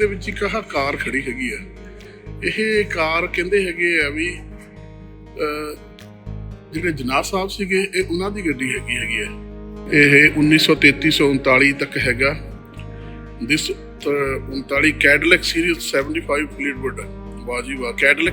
ਦੇ ਵਿੱਚ ਇੱਕ ਆਹ ਕਾਰ ਖੜੀ ਹੈਗੀ ਆ। ਇਹ ਕਾਰ ਕਹਿੰਦੇ ਹੈਗੇ ਆ ਵੀ ਜਿਹੜੇ ਜਨਾਬ ਸਾਹਿਬ ਸੀਗੇ, ਇਹ ਉਹਨਾਂ ਦੀ ਗੱਡੀ ਹੈਗੀ ਹੈਗੀ ਆ। ਇਹ 1933 39 ਤੱਕ ਹੈਗਾ। ਦਿਸ 39 ਕੈਡਲਕ ਸੀਰੀਜ਼ 75 ਫਲੀਟਵੁੱਡ ਵਾਹ ਜੀ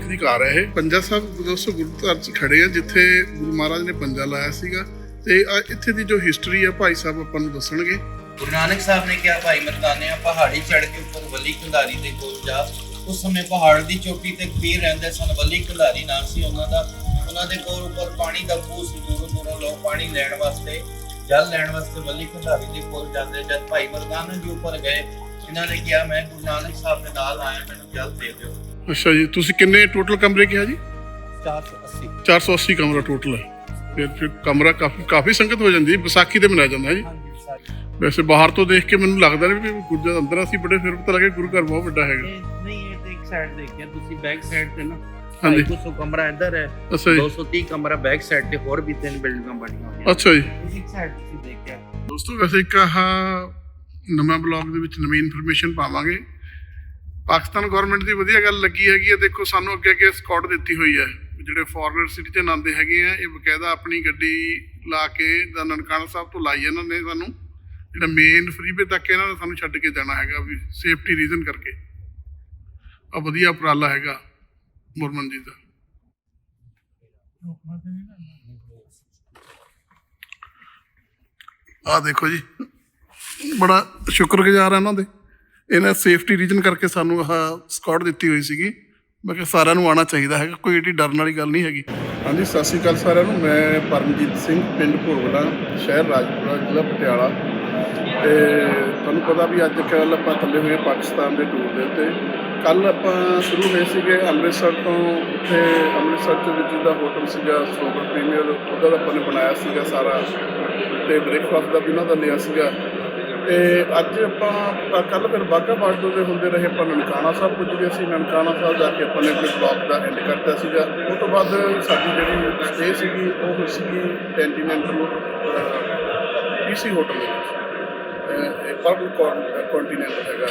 ਦੀ ਕਾਰ ਹੈ ਇਹ। ਪੰਜਾ ਸਾਹਿਬ, ਦੋਸਤੋ, ਗੁਰਦੁਆਰੇ 'ਚ ਖੜੇ ਆ, ਜਿੱਥੇ ਗੁਰੂ ਮਹਾਰਾਜ ਨੇ ਪੰਜਾ ਲਾਇਆ ਸੀਗਾ। ਤੇ ਆਹ ਇੱਥੇ ਦੀ ਜੋ ਹਿਸਟਰੀ ਆ, ਭਾਈ ਸਾਹਿਬ ਆਪਾਂ ਨੂੰ ਦੱਸਣਗੇ। ਗੁਰੂ ਨਾਨਕ ਸਾਹਿਬ ਨੇ ਕਿਹਾ ਭਾਈ ਮਰਦਾਨਿਆ ਪਹਾੜੀ ਚੜ ਕੇ ਉੱਪਰ ਵੱਲੀ ਕੰਧਾਰੀ ਦੇ ਕੋਲ ਜਾ। ਉਸ ਸਮੇਂ ਪਹਾੜ ਦੀ ਚੋਟੀ ਤੇ ਪੀਰ ਰਹਿੰਦੇ ਸਨ। ਵੱਲੀ ਕੰਧਾਰੀ ਨਾਮ ਸੀ ਉਹਨਾਂ ਦਾ। ਉਹਨਾਂ ਦੇ ਕੋਲ ਉੱਪਰ ਪਾਣੀ ਦਾ ਖੂਹ ਸੀ। ਦੂਰੋਂ ਦੂਰੋਂ ਲੋਕ ਪਾਣੀ ਲੈਣ ਵਾਸਤੇ ਜਲ ਲੈਣ ਵਾਸਤੇ ਵੱਲੀ ਕੰਧਾਰੀ ਦੇ ਕੋਲ ਜਾਂਦੇ। ਜਦ ਭਾਈ ਮਰਦਾਨਾ ਜੀ ਉੱਪਰ ਗਏ ਇਹਨਾਂ ਨੇ ਕਿਹਾ ਮੈਂ ਗੁਰੂ ਨਾਨਕ ਸਾਹਿਬ ਦੇ ਨਾਲ ਆਇਆ ਮੈਨੂੰ ਜਲ ਦੇ ਦਿਓ। ਅੱਛਾ ਜੀ ਤੁਸੀਂ ਕਿੰਨੇ ਟੋਟਲ ਕਮਰੇ ਕਿਹਾ ਜੀ? 480 480 ਕਮਰਾ ਟੋਟਲ ਹੈ। ਫਿਰ ਕਮਰਾ ਕਾਫੀ ਕਾਫੀ ਸੰਗਤ ਹੋ ਜਾਂਦੀ ਹੈ। ਵਿਸਾਖੀ ਤੇ ਮਨਾਇਆ ਜਾਂਦਾ ਹੈ ਜੀ। ਵੈਸੇ ਬਾਹਰ ਤੋਂ ਦੇਖ ਕੇ ਮੈਨੂੰ ਲੱਗਦਾ ਨਹੀਂ ਵੀ ਗੁਰਜਾ ਅੰਦਰ ਅਸੀਂ ਬੜੇ ਫਿਰ ਪਤਾ ਲੱਗੇ ਗੁਰੂ ਘਰ ਬਹੁਤ ਵੱਡਾ ਹੈਗਾ। ਇਹ ਨਹੀਂ ਇਹ ਤੇ ਇੱਕ ਸਾਈਡ ਦੇਖਿਆ ਤੁਸੀਂ ਬੈਕ ਸਾਈਡ ਤੇ ਨਾ ਹਾਂਜੀ। ਹਾਂਜੀ 200 ਕਮਰਾ ਇੱਧਰ ਹੈ ਅੱਛਾ ਜੀ। 230 ਕਮਰਾ ਬੈਕ ਸਾਈਡ ਤੇ ਹੋਰ ਵੀ ਤਿੰਨ ਬਿਲਡਿੰਗਾਂ ਬਣੀਆਂ ਹੋਈਆਂ। ਅੱਛਾ ਜੀ। ਇਹ ਇੱਕ ਸਾਈਡ ਤੁਸੀਂ ਦੇਖਿਆ। ਦੋਸਤੋ ਵੈਸੇ ਇੱਕ ਆਹ ਨਵਾਂ ਬਲੌਗ ਦੇ ਵਿੱਚ ਨਵੀਂ ਇਨਫੋਰਮੇਸ਼ਨ ਪਾਵਾਂਗੇ। ਪਾਕਿਸਤਾਨ ਗਵਰਨਮੈਂਟ ਦੀ ਵਧੀਆ ਗੱਲ ਲੱਗੀ ਹੈਗੀ ਹੈ ਦੇਖੋ ਸਾਨੂੰ ਅੱਗੇ ਅੱਗੇ ਸਕਾਟ ਦਿੱਤੀ ਹੋਈ ਹੈ। ਜਿਹੜੇ ਫੋਰਨਰ ਸਿਟੀਜ਼ਨ ਆਉਂਦੇ ਹੈਗੇ ਆ ਇਹ ਬਕਾਇਦਾ ਆਪਣੀ ਗੱਡੀ ਲਾ ਕੇ ਜਾਂ ਨਨਕਾਣਾ ਸਾਹਿਬ ਤੋਂ ਲਾਈ ਇਹਨਾਂ ਨੇ ਸਾਨੂੰ। ਜਿਹੜਾ ਮੇਨ ਫਰੀਵੇ ਤੱਕ ਇਹਨਾਂ ਨੇ ਸਾਨੂੰ ਛੱਡ ਕੇ ਜਾਣਾ ਹੈਗਾ ਵੀ ਸੇਫਟੀ ਰੀਜ਼ਨ ਕਰਕੇ। ਆ ਵਧੀਆ ਉਪਰਾਲਾ ਹੈਗਾ ਮੁਰਮਨ ਜੀ ਦਾ। ਆ ਦੇਖੋ ਜੀ, ਬੜਾ ਸ਼ੁਕਰਗੁਜ਼ਾਰ ਆ ਇਹਨਾਂ ਦੇ। ਇਹਨਾਂ ਸੇਫਟੀ ਰੀਜਨ ਕਰਕੇ ਸਾਨੂੰ ਆਹ ਸਕਾਟ ਦਿੱਤੀ ਹੋਈ ਸੀਗੀ। ਮੈਂ ਕਿਹਾ ਸਾਰਿਆਂ ਨੂੰ ਆਉਣਾ ਚਾਹੀਦਾ ਹੈਗਾ, ਕੋਈ ਏਡੀ ਡਰਨ ਵਾਲੀ ਗੱਲ ਨਹੀਂ ਹੈਗੀ। ਹਾਂਜੀ, ਸਤਿ ਸ਼੍ਰੀ ਅਕਾਲ ਸਾਰਿਆਂ ਨੂੰ। ਮੈਂ ਪਰਮਜੀਤ ਸਿੰਘ, ਪਿੰਡ ਭੋਗਲਾ ਸ਼ਹਿਰ ਰਾਜਪੁਰਾ, ਜ਼ਿਲ੍ਹਾ ਪਟਿਆਲਾ। ਤੇ ਤੁਹਾਨੂੰ ਪਤਾ ਵੀ ਅੱਜ ਕੱਲ ਆਪਾਂ ਥੱਲੇ ਹੋਏ ਹਾਂ ਪਾਕਿਸਤਾਨ ਦੇ ਟੂਰ ਦੇ ਉੱਤੇ। ਕੱਲ ਆਪਾਂ ਸ਼ੁਰੂ ਹੋਏ ਸੀਗੇ ਅੰਮ੍ਰਿਤਸਰ ਤੋਂ ਉੱਥੇ ਅੰਮ੍ਰਿਤਸਰ ਦੇ ਵਿੱਚ ਦਾ ਹੋਟਲ ਸੀਗਾ ਸੋਬਰ ਪ੍ਰੀਮੀਅਰ ਉਹਦਾ ਤਾਂ ਆਪਾਂ ਨੇ ਬਣਾਇਆ ਸੀਗਾ ਸਾਰਾ। ਤੇ ਬ੍ਰੇਕਫਾਸਟ ਦਾ ਵੀ ਉਹਨਾਂ ਦਾ ਲਿਆ ਸੀਗਾ। ਤੇ ਅੱਜ ਆਪਾਂ ਕੱਲ ਫਿਰ ਬਾਗਾ ਬਾਰਡਰ ਦੇ ਹੁੰਦੇ ਰਹੇ ਆਪਾਂ ਨਨਕਾਣਾ ਸਾਹਿਬ ਪੁੱਜ ਗਏ ਸੀ। ਨਨਕਾਣਾ ਸਾਹਿਬ ਜਾ ਕੇ ਆਪਾਂ ਨੇ ਆਪਣੇ ਬਲੌਗ ਦਾ ਐਂਡ ਕਰਤਾ ਸੀਗਾ। ਉਸ ਤੋਂ ਬਾਅਦ ਸਾਡੀ ਜਿਹੜੀ ਸਟੇ ਸੀਗੀ, ਉਹ ਸੀਗੀ ਕੰਟੀਨੈਂਟਲ ਪੀਸੀ ਹੋਟਲ ਦੇ ਵਿੱਚ। ਅਹ ਇਹ ਪਰਲ ਕੰਟੀਨੈਂਟਲ ਹੈਗਾ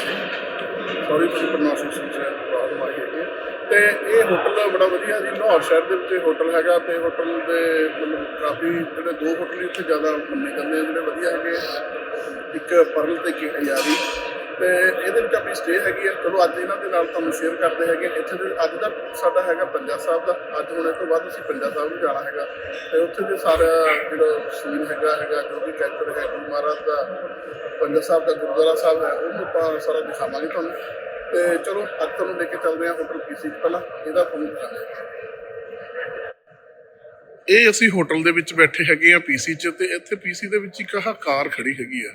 ਸੌਰੀ ਤੁਸੀਂ ਪ੍ਰੋਨਾਂਸੀਏਸ਼ਨ ਚ ਪ੍ਰੋਬਲਮ ਆਈ ਹੈਗੀ ਹੈ। ਤੇ ਇਹ ਹੋਟਲ ਬੜਾ ਵਧੀਆ ਜੀ, ਲਾਹੌਰ ਸ਼ਹਿਰ ਦੇ ਵਿੱਚ ਹੋਟਲ ਹੈਗਾ ਤੇ ਹੋਟਲ ਦੇ ਮਤਲਬ ਕਾਫੀ ਜਿਹੜੇ ਦੋ ਹੋਟਲ ਹੀ ਉੱਥੇ ਜ਼ਿਆਦਾ ਮੰਨੇ ਜਾਂਦੇ ਆ, ਜਿਹੜੇ ਵਧੀਆ ਹੈਗੇ ਇੱਕ ਪਰਲ ਤੇ ਇੱਕ ਹਜ਼ਾਰੀ ਤੇ ਇਹਦੇ ਵਿੱਚ ਆਪਣੀ ਸਟੇ ਹੈਗੀ ਆ। ਚਲੋ ਅੱਜ ਇਹਨਾਂ ਦੇ ਨਾਲ ਤੁਹਾਨੂੰ ਸ਼ੇਅਰ ਕਰਦੇ ਹੈਗੇ ਇੱਥੇ ਦੇ ਅੱਜ ਦਾ ਸਾਡਾ ਹੈਗਾ ਪੰਜਾ ਸਾਹਿਬ ਦਾ। ਅੱਜ ਹੁਣ ਇਸ ਤੋਂ ਬਾਅਦ ਅਸੀਂ ਪੰਜਾ ਸਾਹਿਬ ਨੂੰ ਜਾਣਾ ਹੈਗਾ। ਤੇ ਉੱਥੇ ਦੇ ਸਾਰਾ ਜਿਹੜਾ ਸੀਨ ਹੈਗਾ ਹੈਗਾ, ਜੋ ਵੀ ਕੈਚਰ ਹੈ, ਗੁਰੂ ਮਹਾਰਾਜ ਦਾ, ਪੰਜਾ ਸਾਹਿਬ ਦਾ, ਗੁਰਦੁਆਰਾ ਸਾਹਿਬ ਹੈ, ਉਹਨੂੰ ਆਪਾਂ ਸਾਰਾ ਦਿਖਾਵਾਂਗੇ ਤੁਹਾਨੂੰ। ਤੇ ਚਲੋ, ਅੱਜ ਤੁਹਾਨੂੰ ਲੈ ਕੇ ਚੱਲਦੇ ਹਾਂ ਹੋਟਲ ਪੀਸੀ ਪਹਿਲਾਂ। ਇਹਦਾ ਤੁਹਾਨੂੰ ਦਿਖਾਉਂਦੇ ਇਹ ਅਸੀਂ ਹੋਟਲ ਦੇ ਵਿੱਚ ਬੈਠੇ ਹੈਗੇ ਆ ਪੀਸੀ 'ਚ ਤੇ ਇੱਥੇ ਪੀਸੀ ਦੇ ਵਿੱਚ ਇੱਕ ਆਹ ਕਾਰ ਖੜੀ ਹੈਗੀ ਆ।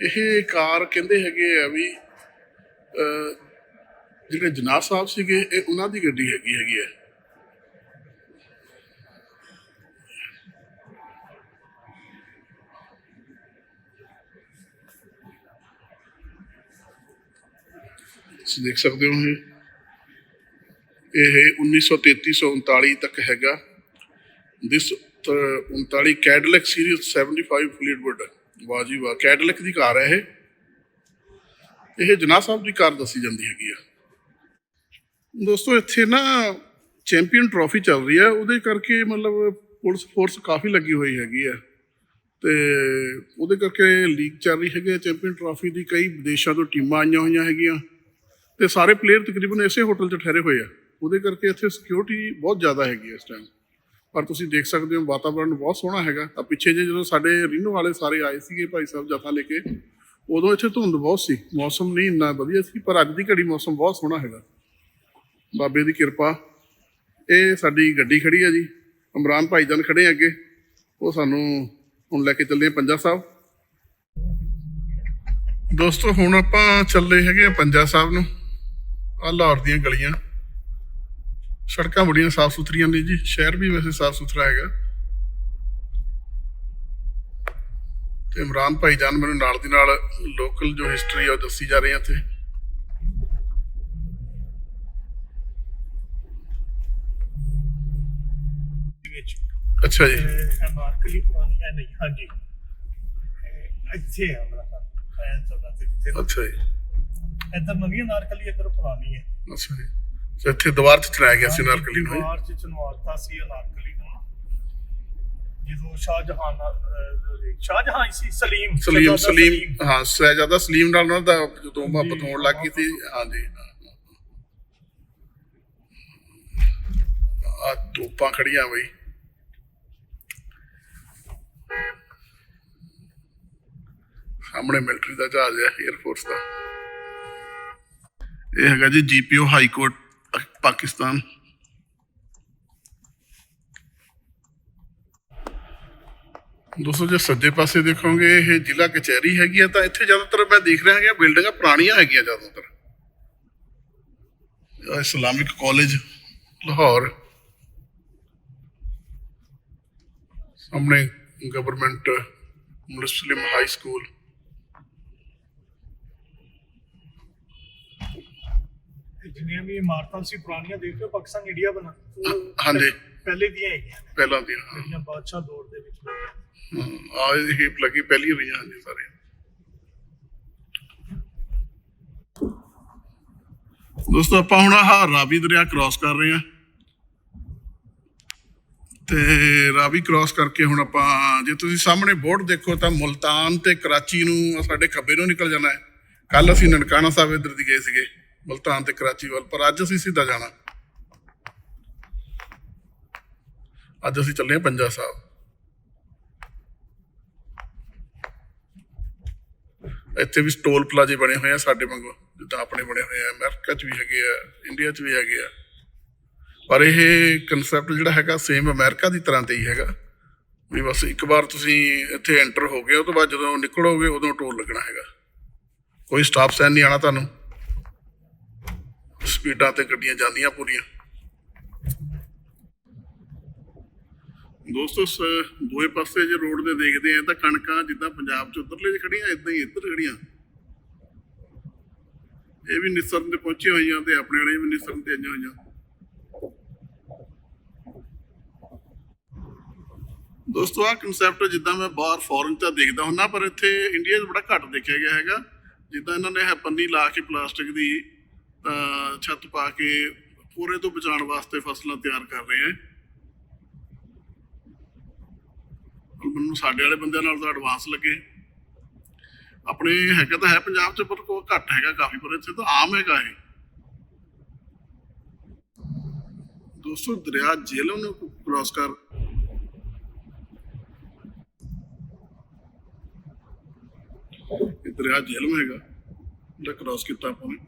ਇਹ ਕਾਰ ਕਹਿੰਦੇ ਹੈਗੇ ਆ ਵੀ ਜਿਹੜੇ ਜਨਾਬ ਸਾਹਿਬ ਸੀਗੇ, ਇਹ ਉਹਨਾਂ ਦੀ ਗੱਡੀ ਹੈਗੀ ਹੈਗੀ ਹੈ ਤੁਸੀਂ ਦੇਖ ਸਕਦੇ ਹੋ ਇਹ। ਇਹ 1933 39 ਤੱਕ ਹੈਗਾ। ਦਿਸ 39 ਕੈਡਲਕ ਸੀਰੀਜ਼ 75 ਫਲੀਟਵੁੱਡ ਵਾਹ ਜੀ ਵਾਹ ਕੈਟਲਿਕ ਦੀ ਕਾਰ ਹੈ ਇਹ। ਇਹ ਜਨਾਬ ਸਾਹਿਬ ਦੀ ਕਾਰ ਦੱਸੀ ਜਾਂਦੀ ਹੈਗੀ ਆ। ਦੋਸਤੋ, ਇੱਥੇ ਨਾ ਚੈਂਪੀਅਨ ਟਰੋਫੀ ਚੱਲ ਰਹੀ ਹੈ। ਉਹਦੇ ਕਰਕੇ ਮਤਲਬ ਪੁਲਿਸ ਫੋਰਸ ਕਾਫੀ ਲੱਗੀ ਹੋਈ ਹੈਗੀ ਆ ਤੇ ਉਹਦੇ ਕਰਕੇ ਲੀਗ ਚੱਲ ਰਹੀ ਹੈਗੀ ਚੈਂਪੀਅਨ ਟਰਾਫੀ ਦੀ। ਕਈ ਵਿਦੇਸ਼ਾਂ ਤੋਂ ਟੀਮਾਂ ਆਈਆਂ ਹੋਈਆਂ ਹੈਗੀਆਂ। ਤੇ ਸਾਰੇ ਪਲੇਅਰ ਤਕਰੀਬਨ ਇਸੇ ਹੋਟਲ 'ਚ ਠਹਿਰੇ ਹੋਏ ਆ। ਉਹਦੇ ਕਰਕੇ ਇੱਥੇ ਸਿਕਿਉਰਿਟੀ ਬਹੁਤ ਜ਼ਿਆਦਾ ਹੈਗੀ ਹੈ ਇਸ ਟਾਈਮ ਪਰ ਤੁਸੀਂ ਦੇਖ ਸਕਦੇ ਹੋ ਵਾਤਾਵਰਣ ਬਹੁਤ ਸੋਹਣਾ ਹੈਗਾ। ਆ ਪਿੱਛੇ ਜੇ ਜਦੋਂ ਸਾਡੇ ਰੀਨੋ ਵਾਲੇ ਸਾਰੇ ਆਏ ਸੀਗੇ ਭਾਈ ਸਾਹਿਬ ਜਥਾ ਲੈ ਕੇ, ਉਦੋਂ ਇੱਥੇ ਧੁੰਦ ਬਹੁਤ ਸੀ। ਮੌਸਮ ਨਹੀਂ ਇੰਨਾ ਵਧੀਆ ਸੀ, ਪਰ ਅੱਜ ਦੀ ਘੜੀ ਮੌਸਮ ਬਹੁਤ ਸੋਹਣਾ ਹੈਗਾ। ਬਾਬੇ ਦੀ ਕਿਰਪਾ, ਇਹ ਸਾਡੀ ਗੱਡੀ ਖੜੀ ਹੈ ਜੀ। ਇਮਰਾਨ ਭਾਈਜਾਨ ਖੜੇ ਆ ਅੱਗੇ। ਉਹ ਸਾਨੂੰ ਹੁਣ ਲੈ ਕੇ ਚੱਲੇ ਪੰਜਾ ਸਾਹਿਬ। ਦੋਸਤੋ, ਹੁਣ ਆਪਾਂ ਚੱਲੇ ਹੈਗੇ ਆ ਪੰਜਾ ਸਾਹਿਬ ਨੂੰ। ਆ ਲਾਹੌਰ ਦੀਆਂ ਗਲੀਆਂ। ਸੜਕਾਂ ਬੜੀਆਂ ਸਾਫ਼ ਸੁਥਰੀਆਂ ਨੇ ਜੀ ਸ਼ਹਿਰ ਵੀ ਵੈਸੇ ਸਾਫ਼ ਸੁਥਰਾ ਹੈਗਾ। ਤੇ ਇਮਰਾਨ ਭਾਈਜਾਨ ਮੈਨੂੰ ਨਾਲ ਦੀ ਨਾਲ ਲੋਕਲ ਜੋ ਹਿਸਟਰੀ ਆ ਉਹ ਦੱਸੀ ਜਾ ਰਹੀ ਆ ਇੱਥੇ। ਵਿੱਚ ਅੱਛਾ ਜੀ। ਇਹ ਮਾਰਕਲੀ ਪੁਰਾਣੀ ਹੈ ਨਹੀਂ ਹਾਂਜੀ ਐਂ ਚੱਲਦਾ ਤੇ ਅੱਛਾ ਜੀ। ਇੱਧਰ ਨਵੀਂ ਅਨਾਰਕਲੀ ਇੱਧਰ ਪੁਰਾਣੀ ਹੈ। ਅੱਛਾ ਜੀ। ਤੇ ਇੱਥੇ ਦੁਬਾਰ ਚ ਚਲਾਇਆ ਗਿਆ ਸੀ ਨਾਰਕਲੀ ਨੂੰ। ਦੀਵਾਰ ਚ ਚਨਵਾਤਾ ਸੀ ਅਨਾਰਕਲੀ ਨੂੰ। ਜਦੋਂ ਸ਼ਾਹਜਹਾਨ ਨਾਲ- ਅਹ, ਸ਼ਾਹਜਹਾਨ ਹੀ ਸੀ ਸਲੀਮ ਸਲੀਮ ਸ਼ਹਿਜ਼ਾਦਾ ਸਲੀਮ ਹਾਂ ਸ਼ਹਿਜ਼ਾਦਾ ਸਲੀਮ ਨਾਲ ਉਹਨਾਂ ਦਾ ਜਦੋਂ ਮੁਹੱਬਤ ਹੋਣ ਲੱਗ ਗਈ ਸੀ ਹਾਂਜੀ। ਆ ਤੋਪਾਂ ਖੜੀਆਂ ਬਈ। ਸਾਹਮਣੇ ਮਿਲਟਰੀ ਦਾ ਜਹਾਜ਼ ਹੈ 에ਅਰ ਫੋਰਸ ਦਾ। ਇਹ ਹੈਗਾ ਜੀ ਜੀਪੀਓ ਹਾਈ ਕੋਰਟ ਪਾ- ਪਾਕਿਸਤਾਨ ਦੋਸਤੋ ਜੇ ਸੱਜੇ ਪਾਸੇ ਦੇਖੋਗੇ ਇਹ ਜ਼ਿਲ੍ਹਾ ਕਚਹਿਰੀ ਹੈਗੀ ਆ ਤਾਂ ਇੱਥੇ ਜ਼ਿਆਦਾਤਰ ਮੈਂ ਦੇਖ ਰਿਹਾ ਹਾਂ ਬਿਲਡਿੰਗਾਂ ਪੁਰਾਣੀਆਂ ਹੈਗੀਆਂ ਜ਼ਿਆਦਾਤਰ ਆਹ ਇਸਲਾਮਿਕ ਕਾਲਜ ਲਾਹੌਰ ਸਾਹਮਣੇ ਗਵਰਨਮੈਂਟ ਮੁਸਲਿਮ ਹਾਈ ਸਕੂਲ ਇਹ ਜਿੰਨੀਆਂ ਵੀ ਇਮਾਰਤਾਂ ਸੀ ਪੁਰਾਣੀਆਂ ਦੇਖ ਲਓ ਪਾਕਿਸਤਾਨ ਇੰਡੀਆ ਬਣਾ ਹਾਂਜੀ। ਪਹਿਲੇ ਦੀਆਂ ਹੈਗੀਆਂ। ਪਹਿਲਾਂ ਦੀਆਂ ਜਿਹੜੀਆਂ ਬਾਦਸ਼ਾਹ ਦੌਰ ਦੇ ਵਿੱਚ ਬਣੀਆਂ ਆ ਇਹ ਹੀਪ ਲੱਗੀ ਪਹਿਲੀ ਹੋਈਆਂ ਹਾਂਜੀ ਸਾਰੇ ਦੋਸਤੋ ਆਪਾਂ ਹੁਣ ਆਹ ਰਾਵੀ ਦਰਿਆ ਕ੍ਰਾਸ ਕਰ ਰਹੇ ਹਾਂ। ਤੇ ਰਾਵੀ ਕ੍ਰਾਸ ਕਰਕੇ ਹੁਣ ਆਪਾਂ ਜੇ ਤੁਸੀਂ ਸਾਹਮਣੇ ਬੋਰਡ ਦੇਖੋ ਤਾਂ ਮੁਲਤਾਨ ਤੇ ਕਰਾਚੀ ਨੂੰ ਸਾਡੇ ਖੱਬੇ ਨੂੰ ਨਿਕਲ ਜਾਣਾ ਹੈ। ਕੱਲ ਅਸੀਂ ਨਨਕਾਣਾ ਸਾਹਿਬ ਇੱਧਰ ਦੀ ਗਏ ਸੀਗੇ। ਮੁਲਤਾਨ ਤੇ ਕਰਾਚੀ ਵੱਲ ਪਰ ਅੱਜ ਅਸੀਂ ਸਿੱਧਾ ਜਾਣਾ। ਅੱਜ ਅਸੀਂ ਚੱਲੇ ਹਾਂ ਪੰਜਾ ਸਾਹਿਬ। ਇੱਥੇ ਵੀ ਸਟੋਲ ਪਲਾਜ਼ੇ ਬਣੇ ਹੋਏ ਆ ਸਾਡੇ ਵਾਂਗੂ, ਜਿੱਦਾਂ ਆਪਣੇ ਬਣੇ ਹੋਏ ਆ, ਅਮਰੀਕਾ 'ਚ ਵੀ ਹੈਗੇ ਆ, ਇੰਡੀਆ 'ਚ ਵੀ ਹੈਗੇ ਆ। ਪਰ ਇਹ ਕਨਸੈਪਟ ਜਿਹੜਾ ਹੈਗਾ ਸੇਮ ਅਮਰੀਕਾ ਦੀ ਤਰ੍ਹਾਂ ਤੇ ਹੀ ਹੈਗਾ। ਵੀ ਬਸ ਇੱਕ ਵਾਰ ਤੁਸੀਂ ਇੱਥੇ ਐਂਟਰ ਹੋ ਗਏ, ਉਹ ਤੋਂ ਬਾਅਦ ਜਦੋਂ ਨਿਕਲੋਗੇ ਉਦੋਂ ਟੋਲ ਲੱਗਣਾ ਹੈਗਾ। ਕੋਈ ਸਟਾਪ ਸਾਈਨ ਨਹੀਂ ਆਣਾ ਤੁਹਾਨੂੰ। ਸਪੀਡਾਂ ਤੇ ਗੱਡੀਆਂ ਜਾਂਦੀਆਂ ਪੂਰੀਆਂ। ਦੋਸਤੋ ਦੋਵੇਂ ਪਾਸੇ ਜੇ ਰੋਡ ਦੇ ਦੇਖਦੇ ਆ ਤਾਂ ਕਣਕਾਂ ਜਿੱਦਾਂ ਪੰਜਾਬ ਚ ਉਧਰਲੇ 'ਚ ਖੜੀਆਂ ਇਦਾਂ ਹੀ ਇੱਧਰ ਖੜੀਆਂ ਇਹ ਵੀ ਨਿਸਰਨ ਤੇ ਪਹੁੰਚੀਆਂ ਹੋਈਆਂ ਤੇ ਆਪਣੇ ਵਾਲੇ ਵੀ ਨਿਸਰਨ ਤੇ ਆਈਆਂ ਹੋਈਆਂ। ਦੋਸਤੋ ਆ ਕਨਸੈਪਟ ਜਿੱਦਾਂ ਮੈਂ ਬਾਹਰ ਫੋਰਨ ਚ ਦੇਖਦਾ ਹੁੰਦਾ, ਪਰ ਇੱਥੇ ਇੰਡੀਆ 'ਚ ਬੜਾ ਘੱਟ ਦੇਖਿਆ ਗਿਆ ਹੈਗਾ। ਜਿੱਦਾਂ ਇਹਨਾਂ ਨੇ ਇਹ ਪੰਨੀ ਲਾ ਕੇ ਪਲਾਸਟਿਕ ਦੀ ਛੱਤ ਪਾ ਕੇ ਪੂਰੇ ਤੋਂ ਬਚਾਉਣ ਵਾਸਤੇ ਫਸਲਾਂ ਤਿਆਰ ਕਰ ਰਹੇ ਆ ਮੈਨੂੰ ਸਾਡੇ ਵਾਲੇ ਬੰਦਿਆਂ ਨਾਲ ਤਾਂ ਐਡਵਾਂਸ ਲੱਗੇ। ਆਪਣੇ ਹੈਗਾ ਤਾਂ ਹੈ ਪੰਜਾਬ 'ਚ, ਪਰ ਕੋ ਘੱਟ ਹੈਗਾ, ਕਾਫੀ ਪਰ ਇੱਥੇ ਤਾਂ ਆਮ ਹੈਗਾ ਇਹ। ਦੋਸਤੋ, ਦਰਿਆ ਜੇਲਮ ਨੂੰ ਕ੍ਰਾਸ ਕਰ। ਇਹ ਦਰਿਆ ਜੇਲਮ ਹੈਗਾ। ਜਿਹੜਾ ਕ੍ਰਾਸ ਕੀਤਾ ਆਪਾਂ ਨੇ।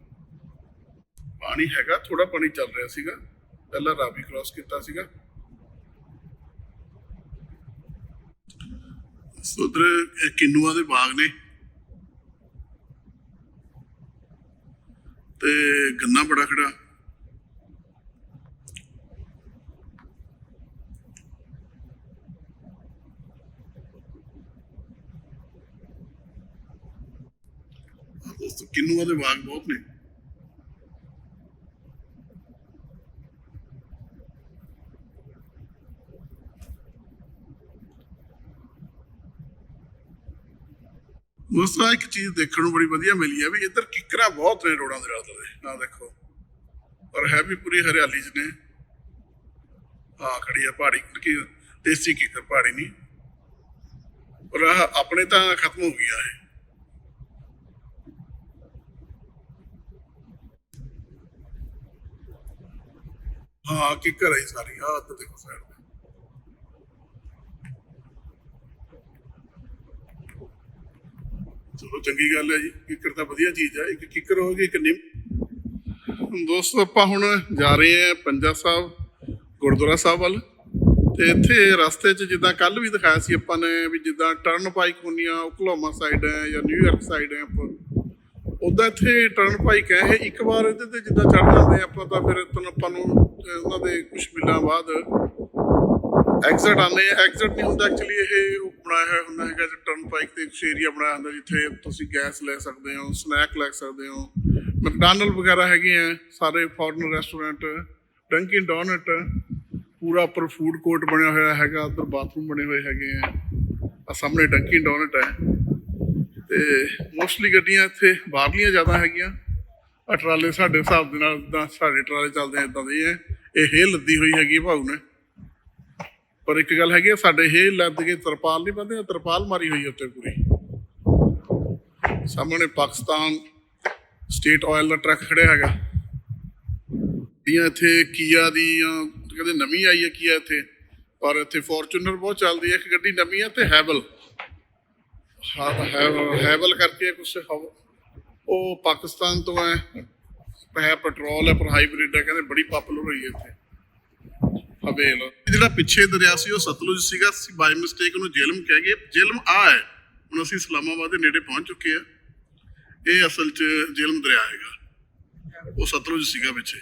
ਪਾਣੀ ਹੈਗਾ ਥੋੜਾ ਪਾਣੀ ਚੱਲ ਰਿਹਾ ਸੀਗਾ। ਪਹਿਲਾਂ ਰਾਵੀ ਕ੍ਰਾਸ ਕੀਤਾ ਸੀਗਾ। ਉਧਰ ਕਿੰਨੂਆਂ ਦੇ ਬਾਗ ਨੇ। ਤੇ ਗੰਨਾ ਬੜਾ ਖੜਾ। ਦੋਸਤੋ, ਕਿੰਨੂਆਂ ਦੇ ਬਾਗ ਬਹੁਤ ਨੇ। ਦੋਸਤੋ ਇੱਕ ਚੀਜ਼ ਦੇਖਣ ਨੂੰ ਬੜੀ ਵਧੀਆ ਮਿਲੀ ਹੈ ਵੀ ਇੱਧਰ ਕਿੱਕਰਾਂ ਬਹੁਤ ਨੇ ਰੋਡਾਂ ਦੇ ਨਾਲ ਦੇ ਆ ਦੇਖੋ। ਔਰ ਹੈ ਵੀ ਪੂਰੀ ਹਰਿਆਲੀ ਚ ਨੇ ਆ ਖੜੀ ਆ ਪਹਾੜੀ ਕਿ ਦੇਸੀ ਕਿੱਕਰ, ਪਹਾੜੀ ਨਹੀਂ। ਪਰ ਆਪਣੇ ਤਾਂ ਖਤਮ ਹੋ ਗਿਆ ਇਹ। ਹਾਂ ਕਿੱਕਰ ਹੈ ਸਾਰੀ। ਆ ਤੇ ਦੇਖੋ ਸਾਈਡ ਚਲੋ ਚੰਗੀ ਗੱਲ ਹੈ ਜੀ, ਕਿੱਕਰ ਤਾਂ ਵਧੀਆ ਚੀਜ਼ ਹੈ, ਇੱਕ ਕਿੱਕਰ ਹੋ ਗਈ, ਇੱਕ ਨਿੰਮ। ਦੋਸਤੋ, ਆਪਾਂ ਹੁਣ ਜਾ ਰਹੇ ਹਾਂ ਪੰਜਾ ਸਾਹਿਬ, ਗੁਰਦੁਆਰਾ ਸਾਹਿਬ ਵੱਲ। ਤੇ ਇੱਥੇ ਰਸਤੇ 'ਚ ਜਿੱਦਾਂ ਕੱਲ ਵੀ ਦਿਖਾਇਆ ਸੀ ਆਪਾਂ ਨੇ ਵੀ ਜਿੱਦਾਂ ਟਰਨ ਪਾਈਕ ਹੁੰਦੀਆਂ ਓਕਲਾਹੋਮਾ ਸਾਈਡ ਹੈ ਜਾਂ ਨਿਊਯਾਰਕ ਸਾਈਡ ਹੈ ਆਪਾਂ। ਉਦਾਂ ਇੱਥੇ ਟਰਨ ਪਾਈਕ ਹੈ ਇਹ ਇੱਕ ਵਾਰ ਇਹਦੇ ਤੇ ਜਿੱਦਾਂ ਚੜ ਜਾਂਦੇ ਆਪਾਂ ਤਾਂ ਫਿਰ ਤੁਹਾਨੂੰ ਆਪਾਂ ਨੂੰ ਉਹਨਾਂ ਦੇ ਕੁਝ ਮਿਲਾਂ ਬਾਅਦ। ਐਗਜ਼ਿਟ ਆਉਂਦੇ ਆ ਐਗਜ਼ਿਟ ਨਹੀਂ ਹੁੰਦਾ ਐਕਚੁਅਲੀ ਇਹ ਬਣਾਇਆ ਹੋਇਆ ਹੁੰਦਾ ਹੈਗਾ ਜੀ ਟਰਨ ਪਾਈਕ ਤੇ ਇੱਕ ਏਰੀਆ ਬਣਾਇਆ ਹੁੰਦਾ ਜਿੱਥੇ ਤੁਸੀਂ ਗੈਸ ਲੈ ਸਕਦੇ ਹੋ ਸਨੈਕ ਲੈ ਸਕਦੇ ਹੋ। ਮੈਕਡੋਨਲਡ ਵਗੈਰਾ ਹੈਗੇ ਆ, ਸਾਰੇ ਫੋਰਨ ਰੈਸਟੋਰੈਂਟ ਡੰਕਿਨ ਡੋਨਟ ਪੂਰਾ ਉੱਪਰ ਫੂਡ ਕੋਰਟ ਬਣਿਆ ਹੋਇਆ ਹੈਗਾ, ਉੱਧਰ ਬਾਥਰੂਮ ਬਣੇ ਹੋਏ ਹੈਗੇ ਆ। ਆ ਸਾਹਮਣੇ ਡੰਕਿਨ ਡੋਨਟ ਹੈ। ਤੇ ਮੋਸਟਲੀ ਗੱਡੀਆਂ ਇੱਥੇ ਬਾਹਰਲੀਆਂ ਜ਼ਿਆਦਾ ਹੈਗੀਆਂ। ਆ ਟਰਾਲੇ ਸਾਡੇ ਹਿਸਾਬ ਦੇ ਨਾਲ ਜਿੱਦਾਂ ਸਾਡੇ ਟਰਾਲੇ ਚੱਲਦੇ ਆ ਇਦਾਂ ਦੇ ਆ। ਇਹ ਹੇ ਲੱਦੀ ਹੋਈ ਹੈਗੀ ਆ ਭਾਊ ਨੇ। ਪਰ ਇੱਕ ਗੱਲ ਹੈਗੀ ਆ, ਸਾਡੇ ਇਹ ਲੱਦ ਕੇ ਤਰਪਾਲ ਨਹੀਂ ਬੰਦੇ ਤਰਪਾਲ ਮਾਰੀ ਹੋਈ ਹੈ ਉੱਤੇ ਪੂਰੀ। ਸਾਹਮਣੇ ਪਾਕਿਸਤਾਨ ਸਟੇਟ ਆਇਲ ਦਾ ਟਰੱਕ ਖੜਿਆ ਹੈਗਾ। ਇਹ ਇੱਥੇ ਕੀਆ ਦੀ ਜਾਂ ਕਹਿੰਦੇ ਨਵੀਂ ਆਈ ਹੈ ਕੀਆ ਇੱਥੇ। ਪਰ ਇੱਥੇ ਫੋਰਚੂਨਰ ਬਹੁਤ ਚੱਲਦੀ ਹੈ ਇੱਕ ਗੱਡੀ ਨਵੀਂ ਹੈ ਤੇ ਹੈਵਲ। ਹੈਵਲ ਕਰਕੇ ਕੁਛ ਹਵ- ਉਹ ਪਾਕਿਸਤਾਨ ਤੋਂ ਹੈ ਹੈ ਪੈਟਰੋਲ ਹੈ ਪਰ ਹਾਈਬ੍ਰਿਡ ਹੈ ਕਹਿੰਦੇ ਬੜੀ ਪਪੂਲਰ ਹੋਈ ਹੈ ਇੱਥੇ। ਹਵੇਲ ਜਿਹੜਾ ਪਿੱਛੇ ਦਰਿਆ ਸੀ, ਉਹ ਸਤਲੁਜ ਸੀਗਾ। ਅਸੀਂ ਬਾਈ ਮਿਸਟੇਕ ਉਹਨੂੰ ਜੇਲਮ ਕਹਿ ਗਏ। ਜੇਲਮ ਆ ਹੈ। ਹੁਣ ਅਸੀਂ ਇਸਲਾਮਾਬਾਦ ਦੇ ਨੇੜੇ ਪਹੁੰਚ ਚੁੱਕੇ ਆ ਇਹ ਅਸਲ 'ਚ ਜੇਲਮ ਦਰਿਆ ਹੈਗਾ। ਉਹ ਸਤਲੁਜ ਸੀਗਾ ਪਿੱਛੇ।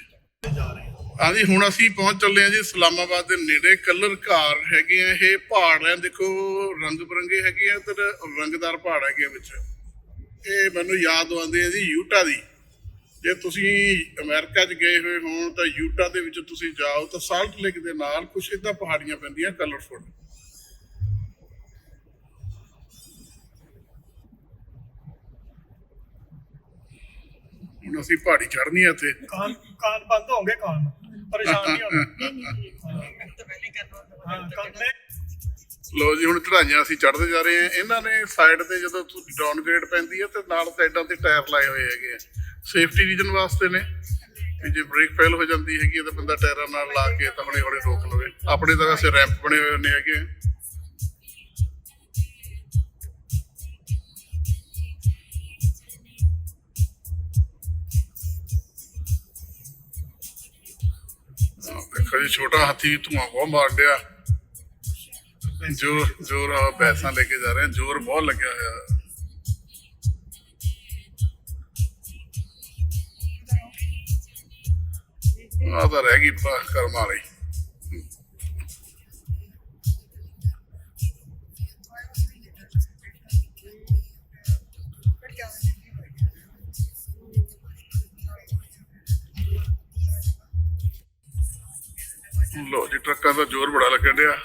ਹਾਂਜੀ ਹੁਣ ਅਸੀਂ ਪਹੁੰਚ ਚੱਲੇ ਹਾਂ ਜੀ ਇਸਲਾਮਾਬਾਦ ਦੇ ਨੇੜੇ। ਕਲਰ ਘਾਰ ਹੈਗੇ ਆ ਇਹ। ਪਹਾੜ ਹੈ ਦੇਖੋ, ਰੰਗ ਬਰੰਗੇ ਹੈਗੇ ਆ, ਤੇ ਰੰਗਦਾਰ ਪਹਾੜ ਹੈਗੇ ਆ ਵਿੱਚ। ਇਹ ਮੈਨੂੰ ਯਾਦ ਆਉਂਦੇ ਆ ਜੀ, ਯੂਟਾ ਦੀ। ਜੇ ਤੁਸੀਂ ਅਮਰੀਕਾ 'ਚ ਗਏ ਹੋਏ ਹੋਣ ਤਾਂ ਯੂਟਾ ਦੇ ਵਿੱਚ ਤੁਸੀਂ ਜਾਓ ਤਾਂ ਸਾਲਟ ਲੇਕ ਦੇ ਨਾਲ ਕੁਝ ਇਦਾਂ ਪਹਾੜੀਆਂ ਪੈਂਦੀਆਂ ਕਲਰਫੁਲ। ਹੁਣ ਅਸੀਂ ਪਹਾੜੀ ਚੜ੍ਹਨੀ ਆ ਇੱਥੇ। ਕਾਨ ਕਾਨ ਬੰਦ ਹੋਣਗੇ ਕਾਨ। ਪਰੇਸ਼ਾਨ ਨਹੀਂ ਹੋਣਾ। ਹਾਂ ਕਾਨ ਮੈਂ ਲੋ ਜੀ, ਹੁਣ ਚੜਾਈਆਂ ਅਸੀਂ ਚੜਦੇ ਜਾ ਰਹੇ ਹਾਂ। ਇਹਨਾਂ ਨੇ ਸਾਈਡ ਤੇ ਜਦੋਂ ਤੁਸੀਂ ਡਾਊਨਗ੍ਰੇਡ ਪੈਂਦੀ ਹੈ ਤੇ ਨਾਲ ਸਾਈਡਾਂ ਤੇ ਟਾਇਰ ਲਾਏ ਹੋਏ ਹੈਗੇ ਆ। ਸੇਫਟੀ ਰੀਜਨ ਵਾਸਤੇ ਨੇ। ਕਿ ਜੇ ਬ੍ਰੇਕ ਫੇਲ ਹੋ ਜਾਂਦੀ ਹੈਗੀ ਤਾਂ ਬੰਦਾ ਟਾਇਰਾਂ ਨਾਲ ਲਾ ਕੇ ਤਾਂ ਹੌਲੀ ਹੌਲੀ ਰੋਕ ਲਵੇ। ਆਪਣੇ ਤਾਂ ਵੈਸੇ ਰੈਂਪ ਬਣੇ ਹੋਏ ਹੁੰਦੇ ਹੈਗੇ ਦੇਖੋ ਜੀ, ਛੋਟਾ ਹਾਥੀ ਧੂਆਂ ਬਹੁਤ ਮਾਰ ਡਿਆ। ਜੋਰ ਜੋਰ ਆ ਪੈਸਾ ਲੈ ਕੇ ਜਾ ਰਹੇ ਜੋਰ ਬਹੁਤ ਲੱਗਿਆ ਹੋਇਆ। ਆ ਤਾਂ ਰਹਿ ਗਈ ਕਰਮ ਵਾਲੀ। ਲੋ ਜੀ, ਟਰੱਕਾਂ ਦਾ ਜ਼ੋਰ ਬੜਾ ਲੱਗਣ ਡਿਆ।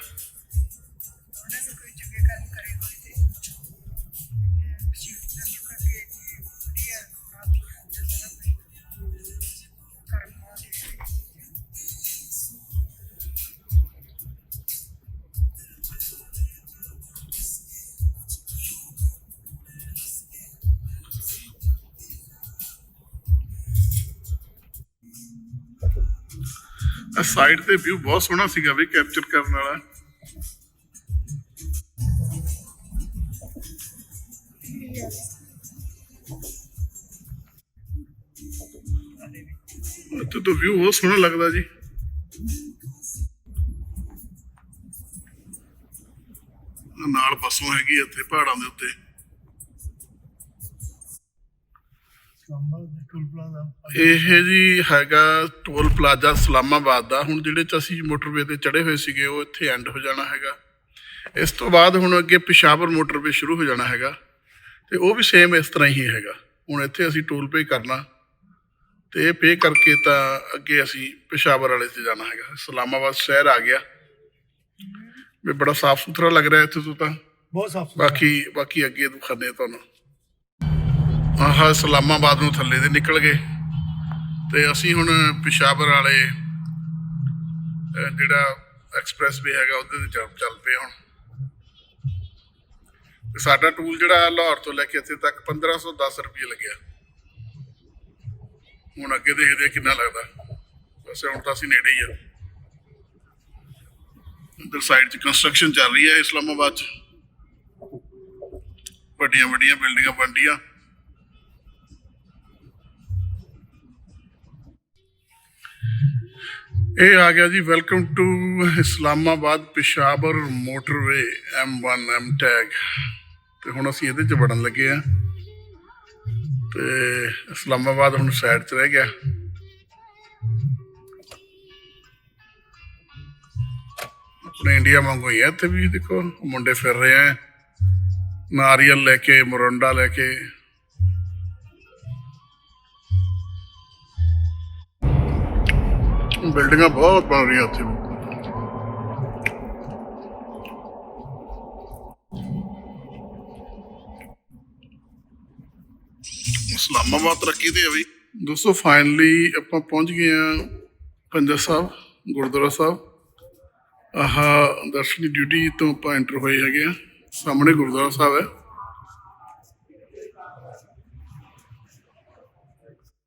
ਸਾਈਡ ਤੇ ਵਿਊ ਬਹੁਤ ਸੋਹਣਾ ਸੀਗਾ ਵੀ ਕੈਪਚਰ ਕਰਨ ਵਾਲਾ। ਇੱਥੇ ਤਾਂ ਵਿਊ ਬਹੁਤ ਸੋਹਣਾ ਲੱਗਦਾ ਜੀ। ਨਾਲ ਬੱਸੋਂ ਹੈਗੀ ਇੱਥੇ ਪਹਾੜਾਂ ਦੇ ਉੱਤੇ। ਇਹ ਜੀ ਹੈਗਾ ਟੋਲ ਪਲਾਜ਼ਾ ਇਸਲਾਮਾਬਾਦ ਦਾ। ਹੁਣ ਜਿਹੜੇ ਚ ਅਸੀਂ ਮੋਟਰਵੇ ਤੇ ਚੜੇ ਹੋਏ ਸੀਗੇ ਉਹ ਇੱਥੇ ਐਂਡ ਹੋ ਜਾਣਾ ਹੈਗਾ। ਇਸ ਤੋਂ ਬਾਅਦ ਹੁਣ ਅੱਗੇ ਪਿਸ਼ਾਵਰ ਮੋਟਰਵੇ ਸ਼ੁਰੂ ਹੋ ਜਾਣਾ ਹੈਗਾ। ਤੇ ਉਹ ਵੀ ਸੇਮ ਇਸ ਤਰ੍ਹਾਂ ਹੀ ਹੈਗਾ। ਹੁਣ ਇੱਥੇ ਅਸੀਂ ਟੋਲ ਪੇ ਕਰਨਾ। ਤੇ ਇਹ ਪੇ ਕਰਕੇ ਤਾਂ ਅੱਗੇ ਅਸੀਂ ਪਿਸ਼ਾਵਰ ਵਾਲੇ ਤੇ ਜਾਣਾ ਹੈਗਾ। ਇਸਲਾਮਾਬਾਦ ਸ਼ਹਿਰ ਆ ਗਿਆ। ਵੀ ਬੜਾ ਸਾਫ਼ ਸੁਥਰਾ ਲੱਗ ਰਿਹਾ ਇੱਥੇ ਤੋਂ ਤਾਂ। ਬਹੁਤ ਸਾਫ਼ ਸੁਥਰਾ ਬਾਕੀ ਬਾਕੀ ਅੱਗੇ ਆ ਤੁਹਾਨੂੰ। ਆਹ ਇਸਲਾਮਾਬਾਦ ਨੂੰ ਥੱਲੇ ਦੇ ਨਿਕਲ ਗਏ। ਤੇ ਅਸੀਂ ਹੁਣ ਪਿਸ਼ਾਵਰ ਵਾਲੇ ਜਿਹੜਾ ਐਕਸਪ੍ਰੈਸ ਵੇ ਹੈਗਾ ਉਹਦੇ ਤੇ ਚੱਲ ਪਏ ਹੁਣ। ਤੇ ਸਾਡਾ ਟੂਲ ਜਿਹੜਾ ਲਾਹੌਰ ਤੋਂ ਲੈ ਕੇ ਇੱਥੇ ਤੱਕ 1510 ਰੁਪਏ ਲੱਗਿਆ। ਹੁਣ ਅੱਗੇ ਦੇਖਦੇ ਆ ਕਿੰਨਾ ਲੱਗਦਾ। ਵੈਸੇ ਹੁਣ ਤਾਂ ਅਸੀਂ ਨੇੜੇ ਹੀ ਆ। ਇੱਧਰ ਸਾਈਡ 'ਚ ਕੰਸਟਰਕਸ਼ਨ ਚੱਲ ਰਹੀ ਹੈ ਇਸਲਾਮਾਬਾਦ 'ਚ। ਵੱਡੀਆਂ ਵੱਡੀਆਂ ਬਿਲਡਿੰਗਾਂ ਬਣਦੀਆਂ ਇਹ ਆ ਗਿਆ ਜੀ welcome to Islamabad Peshawar motorway M1 M tag ਤੇ ਹੁਣ ਅਸੀਂ ਇਹਦੇ ਚ ਵੜਨ ਲੱਗੇ ਆ ਤੇ ਇਸਲਾਮਾਬਾਦ ਹੁਣ ਸਾਈਡ 'ਚ ਰਹਿ ਗਿਆ। ਆਪਣੇ ਇੰਡੀਆ ਵਾਂਗੂ ਹੀ ਹੈ ਇੱਥੇ ਵੀ, ਦੇਖੋ, ਮੁੰਡੇ ਫਿਰ ਰਹੇ ਆ ਨਾਰੀਅਲ ਲੈ ਕੇ, ਮੋਰੰਡਾ ਲੈ ਕੇ। ਬਿਲਡਿੰਗਾਂ ਬਹੁਤ ਬਣ ਰਹੀਆਂ ਉੱਥੇ। ਵੀ। ਇਸਲਾਮਾਬਾਦ ਤਰੱਕੀ ਤੇ ਹੈ ਵੀ ਦੋਸਤੋ ਫਾਈਨਲੀ ਆਪਾਂ ਪਹੁੰਚ ਗਏ ਆ ਪੰਜਾ ਸਾਹਿਬ, ਗੁਰਦੁਆਰਾ ਸਾਹਿਬ। ਆਹ ਦਰਸ਼ਨੀ ਡਿਊਟੀ ਤੋਂ ਆਪਾਂ ਐਂਟਰ ਹੋਏ ਹੈਗੇ ਆ ਸਾਹਮਣੇ ਗੁਰਦੁਆਰਾ ਸਾਹਿਬ ਹੈ।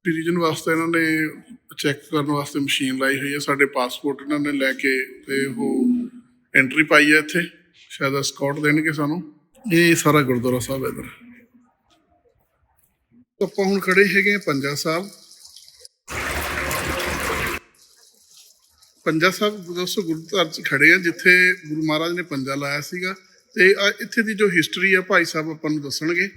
ਰੀਜਨ ਵਾਸਤੇ ਇਹਨਾਂ ਨੇ ਚੈੱਕ ਕਰਨ ਵਾਸਤੇ ਮਸ਼ੀਨ ਲਾਈ ਹੋਈ ਹੈ। ਸਾਡੇ ਪਾਸਪੋਰਟ ਇਹਨਾਂ ਨੇ ਲੈ ਕੇ ਤੇ ਉਹ ਐਂਟਰੀ ਪਾਈ ਹੈ ਇੱਥੇ। ਸ਼ਾਇਦ ਸਕਾਟ ਦੇਣਗੇ ਸਾਨੂੰ। ਇਹ ਸਾਰਾ ਗੁਰਦੁਆਰਾ ਸਾਹਿਬ ਹੈ ਇਧਰ। ਆਪਾਂ ਹੁਣ ਖੜੇ ਹੈਗੇ ਆ ਪੰਜਾ ਸਾਹਿਬ। ਪੰਜਾ ਸਾਹਿਬ, ਦੋਸਤੋ, ਗੁਰਦੁਆਰੇ 'ਚ ਖੜੇ ਆ ਜਿੱਥੇ ਗੁਰੂ ਮਹਾਰਾਜ ਨੇ ਪੰਜਾ ਲਾਇਆ ਸੀਗਾ। ਤੇ ਇੱਥੇ ਦੀ ਜੋ ਹਿਸਟਰੀ ਆ, ਭਾਈ ਸਾਹਿਬ ਆਪਾਂ ਨੂੰ ਦੱਸਣਗੇ।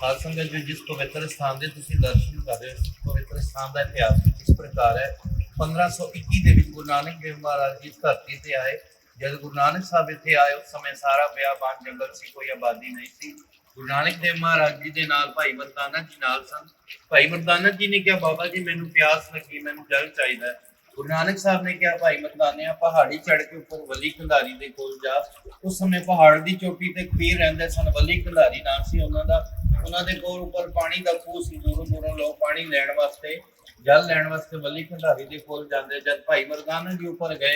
ਸਾਧ ਸੰਗਤ ਜੀ ਜਿਸ ਪਵਿੱਤਰ ਸਥਾਨ ਦੇ ਤੁਸੀਂ ਦਰਸ਼ਨ ਕਰ ਰਹੇ ਹੋ ਪਵਿੱਤਰ ਸਥਾਨ ਦਾ ਇਤਿਹਾਸ ਇਸ ਪ੍ਰਕਾਰ ਹੈ 1521 ਦੇ ਵਿੱਚ ਗੁਰੂ ਨਾਨਕ ਦੇਵ ਮਹਾਰਾਜ ਜੀ ਧਰਤੀ ਤੇ ਆਏ। ਜਦ ਗੁਰੂ ਨਾਨਕ ਸਾਹਿਬ ਇੱਥੇ ਆਏ, ਉਸ ਸਮੇਂ ਸਾਰਾ ਬਿਆਬਾਨ ਜੰਗਲ ਸੀ, ਕੋਈ ਆਬਾਦੀ ਨਹੀਂ ਸੀ। ਗੁਰੂ ਨਾਨਕ ਦੇਵ ਮਹਾਰਾਜ ਜੀ ਦੇ ਨਾਲ ਭਾਈ ਮਰਦਾਨਾ ਜੀ ਨਾਲ ਸਨ। ਭਾਈ ਮਰਦਾਨਾ ਜੀ ਨੇ ਕਿਹਾ, ਬਾਬਾ ਜੀ, ਮੈਨੂੰ ਪਿਆਸ ਲੱਗੀ, ਮੈਨੂੰ ਜਲ ਚਾਹੀਦਾ ਹੈ। ਗੁਰੂ ਨਾਨਕ ਸਾਹਿਬ ਨੇ ਕਿਹਾ, ਭਾਈ ਮਰਦਾਨਿਆ ਪਹਾੜੀ ਚੜ੍ਹ ਕੇ ਉੱਪਰ ਵਲੀ ਕੰਧਾਰੀ ਦੇ ਕੋਲ ਜਾ। ਉਸ ਸਮੇਂ ਪਹਾੜ ਦੀ ਚੋਟੀ ਤੇ ਪੀਰ ਰਹਿੰਦੇ ਸਨ। ਵਲੀ ਕੰਧਾਰੀ ਨਾਮ ਸੀ ਉਹਨਾਂ ਦਾ। ਉਹਨਾਂ ਦੇ ਕੋਲ ਉੱਪਰ ਪਾਣੀ ਦਾ ਖੂਹ ਸੀ, ਦੂਰੋਂ ਦੂਰੋਂ ਲੋਕ ਪਾਣੀ ਲੈਣ ਵਾਸਤੇ, ਜਲ ਲੈਣ ਵਾਸਤੇ ਵੱਲੀ ਕੰਧਾਰੀ ਦੇ ਕੋਲ ਜਾਂਦੇ, ਜਦ ਭਾਈ ਮਰਦਾਨਾ ਜੀ ਉੱਪਰ ਗਏ,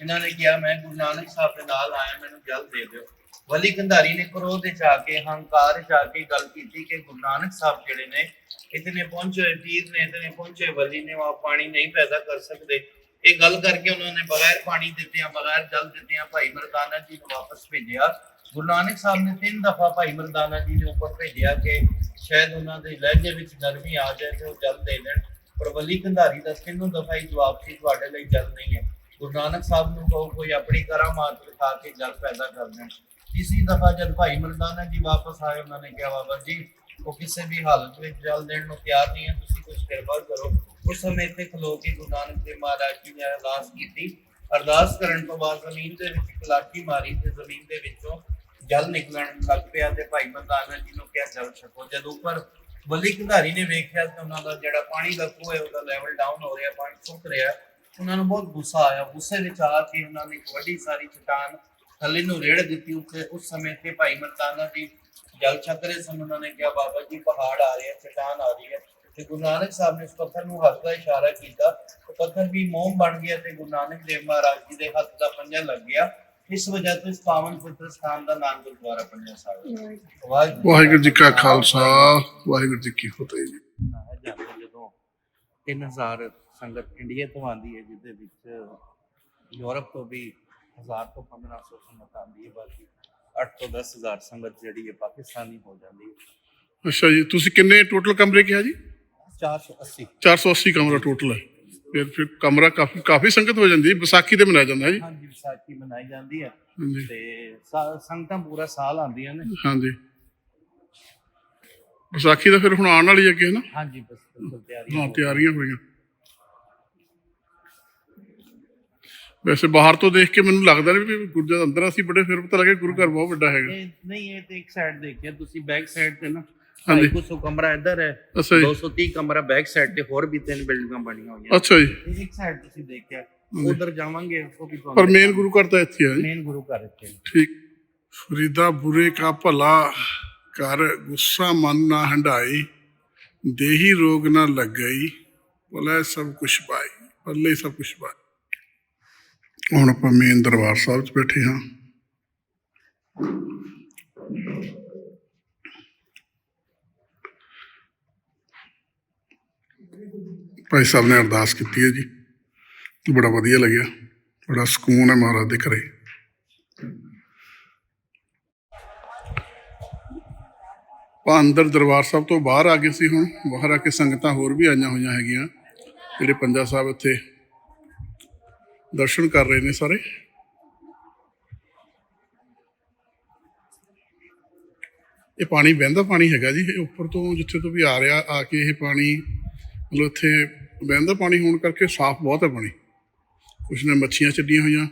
ਇਹਨਾਂ ਨੇ ਕਿਹਾ, ਮੈਂ ਗੁਰੂ ਨਾਨਕ ਸਾਹਿਬ ਦੇ ਨਾਲ ਆਇਆ, ਮੈਨੂੰ ਜਲ ਦੇ ਦਿਓ। ਵੱਲੀ ਕੰਧਾਰੀ ਨੇ ਕ੍ਰੋਧ ਵਿੱਚ ਆ ਕੇ, ਹੰਕਾਰ ਜਾ ਕੇ ਗੱਲ ਕੀਤੀ ਕਿ ਗੁਰੂ ਨਾਨਕ ਸਾਹਿਬ ਜਿਹੜੇ ਨੇ ਇਤਨੇ ਪਹੁੰਚੇ, ਪੀਰ ਨੇ ਇਤਨੇ ਪਹੁੰਚੇ, ਵਲੀ ਨੇ ਉਹ ਪਾਣੀ ਨਹੀਂ ਪੈਦਾ ਕਰ ਸਕਦੇ। ਇਹ ਗੱਲ ਕਰਕੇ ਉਹਨਾਂ ਨੇ ਬਗੈਰ ਪਾਣੀ ਦਿੱਤਿਆਂ, ਬਗੈਰ ਜਲ ਦਿੱਤਿਆਂ ਭਾਈ ਮਰਦਾਨਾ ਜੀ ਨੂੰ ਵਾਪਸ ਭੇਜਿਆ। ਗੁਰੂ ਨਾਨਕ ਸਾਹਿਬ ਨੇ ਤਿੰਨ ਦਫਾ ਭਾਈ ਮਰਦਾਨਾ ਜੀ ਦੇ ਉੱਪਰ ਭੇਜਿਆ ਕਿ ਸ਼ਾਇਦ ਉਹਨਾਂ ਦੇ ਲਹਿਜੇ ਵਿੱਚ ਨਰਮੀ ਆ ਜਾਏ ਤੇ ਉਹ ਜਲ ਦੇ ਦੇਣ। ਪਰ ਕੰਧਾਰੀ ਦਾ ਤਿੰਨੋਂ ਦਫਾ ਹੀ ਜਵਾਬ ਸੀ, ਤੁਹਾਡੇ ਲਈ ਜਲ ਨਹੀਂ ਹੈ। ਗੁਰੂ ਨਾਨਕ ਸਾਹਿਬ ਨੂੰ ਕਹੋ, ਕੋਈ ਆਪਣੀ ਕਰਾਮਾਤ ਦਿਖਾ ਕੇ ਜਲ ਪੈਦਾ ਕਰ ਦੇਣ। ਇਸੀ ਦਫਾ ਜਦ ਭਾਈ ਮਰਦਾਨਾ ਜੀ ਵਾਪਸ ਆਏ, ਉਹਨਾਂ ਨੇ ਕਿਹਾ, ਬਾਬਾ ਜੀ, ਉਹ ਕਿਸੇ ਵੀ ਹਾਲਤ ਵਿੱਚ ਜਲ ਦੇਣ ਨੂੰ ਤਿਆਰ ਨਹੀਂ ਹੈ, ਤੁਸੀਂ ਕੁਝ ਕਿਰਪਾ ਕਰੋ। ਉਸ ਸਮੇਂ ਤੇ ਖਲੋ ਕੇ ਗੁਰੂ ਨਾਨਕ ਦੇਵ ਮਹਾਰਾਜ ਜੀ ਨੇ ਅਰਦਾਸ ਕੀਤੀ। ਅਰਦਾਸ ਕਰਨ ਤੋਂ ਬਾਅਦ ਜ਼ਮੀਨ ਦੇ ਵਿੱਚ ਕਲਾਕੀ ਮਾਰੀ ਤੇ ਜ਼ਮੀਨ ਦੇ ਵਿੱਚੋਂ ਜਲ ਨਿਕਲਣ ਲੱਗ ਪਿਆ ਤੇ ਭਾਈ ਮਰਦਾਨਾ ਜੀ ਨੂੰ ਕਿਹਾ, ਜਲ ਛਕੋ। ਜਦ ਉੱਪਰ ਬੱਲੀ ਕੰਧਾਰੀ ਨੇ ਵੇਖਿਆ ਤੇ ਉਹਨਾਂ ਦਾ ਜਿਹੜਾ ਪਾਣੀ ਦਾ ਖੂਹ ਹੈ, ਉਹਦਾ ਲੈਵਲ ਡਾਊਨ ਹੋ ਰਿਹਾ, ਪਾਣੀ ਸੁੱਕ ਰਿਹਾ। ਉਹਨਾਂ ਨੂੰ ਬਹੁਤ ਗੁੱਸਾ ਆਇਆ। ਗੁੱਸੇ ਵਿੱਚ ਆ ਕੇ ਉਹਨਾਂ ਨੇ ਇੱਕ ਵੱਡੀ ਸਾਰੀ ਚਟਾਨ ਥੱਲੇ ਨੂੰ ਰੇੜ ਦਿੱਤੀ ਉੱਤੇ ਉਸ ਸਮੇਂ ਤੇ ਭਾਈ ਮਰਦਾਨਾ ਜੀ ਜਲ ਛਕ ਰਹੇ ਸਨ। ਉਹਨਾਂ ਨੇ ਕਿਹਾ, ਬਾਬਾ ਜੀ, ਪਹਾੜ ਆ ਰਿਹਾ ਚਟਾਨ ਆ ਰਹੀ ਹੈ। ਤੇ ਗੁਰੂ ਨਾਨਕ ਸਾਹਿਬ ਨੇ ਉਸ ਪੱਥਰ ਨੂੰ ਹੱਥ ਦਾ ਇਸ਼ਾਰਾ ਕੀਤਾ। ਉਹ ਪੱਥਰ ਵੀ ਮੋਮ ਬਣ ਗਿਆ ਤੇ ਗੁਰੂ ਨਾਨਕ ਦੇਵ ਮਹਾਰਾਜ ਜੀ ਦੇ ਹੱਥ ਦਾ ਪੰਜਾ ਲੱਗ ਗਿਆ। ਇਸ ਵਜ੍ਹਾ ਤੋਂ ਇਸ ਪਾਵਨ ਪਵਿੱਤਰ ਸਥਾਨ ਦਾ ਨਾਮ ਗੁਰਦੁਆਰਾ ਪੰਜਾ ਸਾਹਿਬ। ਵਾਹਿਗੁਰੂ ਵਾਹਿਗੁਰੂ ਜੀ ਕਾ ਖਾਲਸਾ ਵਾਹਿਗੁਰੂ ਜੀ ਕੀ ਫਤਿਹ ਜੀ। ਜਾਂਦਾ ਜਦੋਂ 3000 ਸੰਗਤ ਇੰਡੀਆ ਤੋਂ ਆਉਂਦੀ ਹੈ ਜਿਹਦੇ ਵਿੱਚ ਯੂਰਪ ਤੋਂ ਵੀ 1000 ਤੋਂ 1500 ਸੰਗਤ ਆਉਂਦੀ ਹੈ ਬਾਕੀ 8 ਤੋਂ 10000 ਸੰਗਤ ਜਿਹੜੀ ਹੈ ਪਾਕਿਸਤਾਨੀ ਹੋ ਜਾਂਦੀ ਹੈ। ਅੱਛਾ ਜੀ ਤੁਸੀਂ ਕਿੰਨੇ ਟੋਟਲ ਕਮਰੇ ਕਿਹਾ ਜੀ? 480 480 ਕਮਰਾ ਟੋਟਲ ਹੈ। ਫਿਰ ਫਿਰ ਕਮਰਾ ਕਾਫੀ ਕਾਫੀ ਸੰਗਤ ਹੋ ਜਾਂਦੀ ਹੈ ਵਿਸਾਖੀ ਤੇ ਮਨਾਇਆ ਜਾਂਦਾ ਹੈ ਜੀ। ਹਾਂਜੀ ਵਿਸਾਖੀ ਮਨਾਈ ਜਾਂਦੀ ਹੈ ਹਾਂਜੀ। ਤੇ ਸਾ- ਸੰਗਤਾਂ ਪੂਰਾ ਸਾਲ ਆਉਂਦੀਆਂ ਨੇ। ਹਾਂਜੀ। ਵਿਸਾਖੀ ਦਾ ਫਿਰ ਹੁਣ ਆਉਣ ਵਾਲੀ ਹੈ ਅੱਗੇ ਨਾ ਹਾਂਜੀ ਬਸ ਬਿਲਕੁਲ ਤਿਆਰੀ ਹਾਂ ਤਿਆਰੀਆਂ ਹੋਈਆਂ ਵੈਸੇ ਬਾਹਰ ਤੋਂ ਦੇਖ ਕੇ ਮੈਨੂੰ ਲੱਗਦਾ ਨਹੀਂ ਵੀ ਗੁਰਜਾ ਅੰਦਰ ਅਸੀਂ ਬੜੇ ਫਿਰ ਪਤਾ ਲੱਗੇ ਗੁਰੂ ਘਰ ਬਹੁਤ ਵੱਡਾ ਹੈਗਾ। ਇਹ ਨਹੀਂ ਇਹ ਤੇ ਇੱਕ ਸਾਈਡ ਦੇਖਿਆ ਤੁਸੀਂ ਬੈਕ ਸਾਈਡ ਤੇ ਨਾ ਹਾਂਜੀ। 200 ਕਮਰਾ ਇੱਧਰ ਹੈ ਅੱਛਾ ਜੀ। 230 ਕਮਰਾ ਬੈਕ ਸਾਈਡ ਤੇ ਹੋਰ ਵੀ ਤਿੰਨ ਬਿਲਡਿੰਗਾਂ ਬਣੀਆਂ ਹੋਈਆਂ। ਅੱਛਾ ਜੀ। ਇਹ ਇੱਕ ਸਾਈਡ ਤੁਸੀਂ ਦੇਖਿਆ ਉਧਰ ਜਾਵਾਂਗੇ ਉਹ ਵੀ ਪਰ ਮੇਨ ਗੁਰੂ ਘਰ ਤਾਂ ਇੱਥੇ ਹੈ ਜੀ। ਮੇਨ ਗੁਰੂ ਘਰ ਇੱਥੇ। ਠੀਕ। ਫਰੀਦਾ ਬੁਰੇ ਕਾ ਭਲਾ ਕਰ ਗੁੱਸਾ ਮਨ ਨਾ ਹੰਡਾਈ ਦੇਹੀ ਰੋਗ ਨਾ ਲੱਗਈ ਭਲੇ ਸਭ ਕੁਛ ਪਾਈ ਪੱਲੇ ਸਭ ਕੁਛ ਪਾਈ। ਹੁਣ ਆਪਾਂ ਮੇਨ ਦਰਬਾਰ ਸਾਹਿਬ 'ਚ ਬੈਠੇ ਹਾਂ। ਭਾਈ ਸਾਹਿਬ ਨੇ ਅਰਦਾਸ ਕੀਤੀ ਹੈ ਜੀ। ਬੜਾ ਵਧੀਆ ਲੱਗਿਆ। ਬੜਾ ਸਕੂਨ ਹੈ ਮਹਾਰਾਜ ਦੇ ਘਰੇ। ਆਪਾਂ ਅੰਦਰ ਦਰਬਾਰ ਸਾਹਿਬ ਤੋਂ ਬਾਹਰ ਆ ਗਏ ਸੀ ਹੁਣ। ਬਾਹਰ ਆ ਕੇ ਸੰਗਤਾਂ ਹੋਰ ਵੀ ਆਈਆਂ ਹੋਈਆਂ ਹੈਗੀਆਂ। ਜਿਹੜੇ ਪੰਜਾ ਸਾਹਿਬ ਇੱਥੇ ਦਰਸ਼ਨ ਕਰ ਰਹੇ ਨੇ ਸਾਰੇ। ਇਹ ਪਾਣੀ ਵਹਿੰਦਾ ਪਾਣੀ ਹੈਗਾ ਜੀ। ਇਹ ਉੱਪਰ ਤੋਂ ਜਿੱਥੇ ਤੋਂ ਵੀ ਆ ਰਿਹਾ, ਆ ਕੇ ਇਹ ਪਾਣੀ ਮਤਲਬ ਇੱਥੇ ਵਹਿੰਦਾ ਪਾਣੀ ਹੋਣ ਕਰਕੇ ਸਾਫ਼ ਬਹੁਤ ਹੈ ਪਾਣੀ। ਕੁਛ ਨੇ ਮੱਛੀਆਂ ਛੱਡੀਆਂ ਹੋਈਆਂ।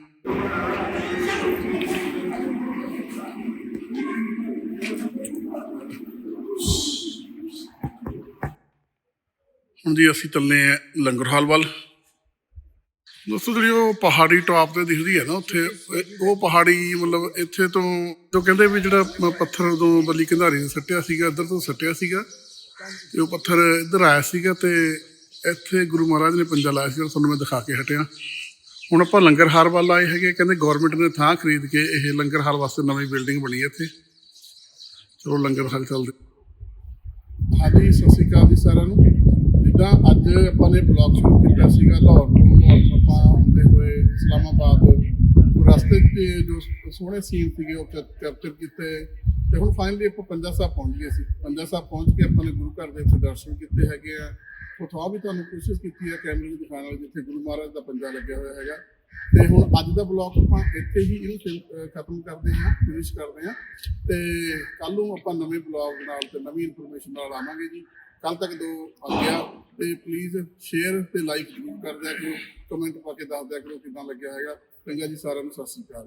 ਹੁਣ ਜੀ ਅਸੀਂ ਚੱਲੇ ਆ ਲੰਗਰਹਾਲ ਵੱਲ। ਦੋਸਤੋ, ਜਿਹੜੀ ਉਹ ਪਹਾੜੀ ਟਾਪ ਤੇ ਦਿਖਦੀ ਹੈ ਨਾ ਉੱਥੇ ਉਹ ਪਹਾੜੀ ਮਤਲਬ ਇੱਥੇ ਤੋਂ ਜੋ ਕਹਿੰਦੇ ਵੀ ਜਿਹੜਾ ਪੱਥਰ ਤੋਂ ਬੱਲੀ ਕੰਧਾਰੀ ਨੇ ਸੱਟਿਆ ਸੀਗਾ, ਇੱਧਰ ਤੋਂ ਸੱਟਿਆ ਸੀਗਾ। ਤੇ ਉਹ ਪੱਥਰ ਇੱਧਰ ਆਇਆ ਸੀਗਾ ਤੇ ਇੱਥੇ ਗੁਰੂ ਮਹਾਰਾਜ ਨੇ ਪੰਜਾ ਲਾਇਆ ਸੀ ਤੁਹਾਨੂੰ ਮੈਂ ਦਿਖਾ ਕੇ ਹਟਿਆ। ਹੁਣ ਆਪਾਂ ਲੰਗਰ ਹਾਰ ਵੱਲ ਆਏ ਹੈਗੇ, ਕਹਿੰਦੇ ਗਵਰਨਮੈਂਟ ਨੇ ਥਾਂ ਖਰੀਦ ਕੇ ਇਹ ਲੰਗਰ ਹਾਰ ਵਾਸਤੇ ਨਵੀਂ ਬਿਲਡਿੰਗ ਬਣੀ ਹੈ ਇੱਥੇ। ਚਲੋ ਲੰਗਰ ਹਾਲ ਚੱਲਦੇ। ਹਾਂਜੀ, ਸਤਿ ਸ਼੍ਰੀ ਅਕਾਲ ਜੀ ਸਾਰਿਆਂ ਨੂੰ। ਜਿੱਦਾਂ ਅੱਜ ਆਪਾਂ ਨੇ ਬਲੌਗ ਸ਼ੁਰੂ ਕੀਤਾ ਸੀਗਾ, ਲਾਹੌਰ ਤੋਂ ਲਾਹੌਰ ਤੋਂ ਆਪਾਂ ਆਉਂਦੇ ਹੋਏ ਇਸਲਾਮਾਬਾਦ ਰਸਤੇ 'ਚ ਜੋ ਸੋਹਣੇ ਸੀਨ ਸੀਗੇ ਉਹ ਕੈਪਚਰ ਕੀਤੇ। ਤੇ ਹੁਣ ਫਾਈਨਲੀ ਆਪਾਂ ਪੰਜਾ ਸਾਹਿਬ ਪਹੁੰਚ ਗਏ ਸੀ। ਪੰਜਾ ਸਾਹਿਬ ਪਹੁੰਚ ਕੇ ਆਪਾਂ ਨੇ ਗੁਰੂ ਘਰ ਦੇ ਵਿੱਚ ਦਰਸ਼ਨ ਕੀਤੇ ਹੈਗੇ ਆ। ਉਥੋਂ ਵੀ ਤੁਹਾਨੂੰ ਕੋਸ਼ਿਸ਼ ਕੀਤੀ ਹੈ ਕੈਮਰੇ ਦੀ ਦਿਖਾਉਣ ਵਾਲੇ, ਜਿੱਥੇ ਗੁਰੂ ਮਹਾਰਾਜ ਦਾ ਪੰਜਾ ਲੱਗਿਆ ਹੋਇਆ ਹੈਗਾ। ਤੇ ਹੁਣ ਅੱਜ ਦਾ ਬਲੌਗ ਆਪਾਂ ਇੱਥੇ ਹੀ ਇਹਨੂੰ ਖਤਮ ਕਰਦੇ ਹਾਂ ਫਿਨਿਸ਼ ਕਰਦੇ ਹਾਂ। ਤੇ ਕੱਲ ਨੂੰ ਆਪਾਂ ਨਵੇਂ ਬਲੌਗ ਨਾਲ ਤੇ ਨਵੀਂ ਇਨਫੋਰਮੇਸ਼ਨ ਨਾਲ ਆਵਾਂਗੇ ਜੀ। ਕੱਲ ਤੱਕ ਦੋ ਆ। ਗਿਆ ਤੇ ਪਲੀਜ਼ ਸ਼ੇਅਰ ਤੇ ਲਾਈਕ ਜ਼ਰੂਰ ਕਰ ਦਿਆ ਕਰੋ। ਕਮੈਂਟ ਪਾ ਕੇ ਦੱਸ ਦਿਆ ਕਰੋ ਕਿਦਾਂ ਲੱਗਿਆ ਹੈਗਾ। ਚੰਗਾ ਜੀ, ਸਾਰਿਆਂ ਨੂੰ ਸਤਿ ਸ਼੍ਰੀ ਅਕਾਲ।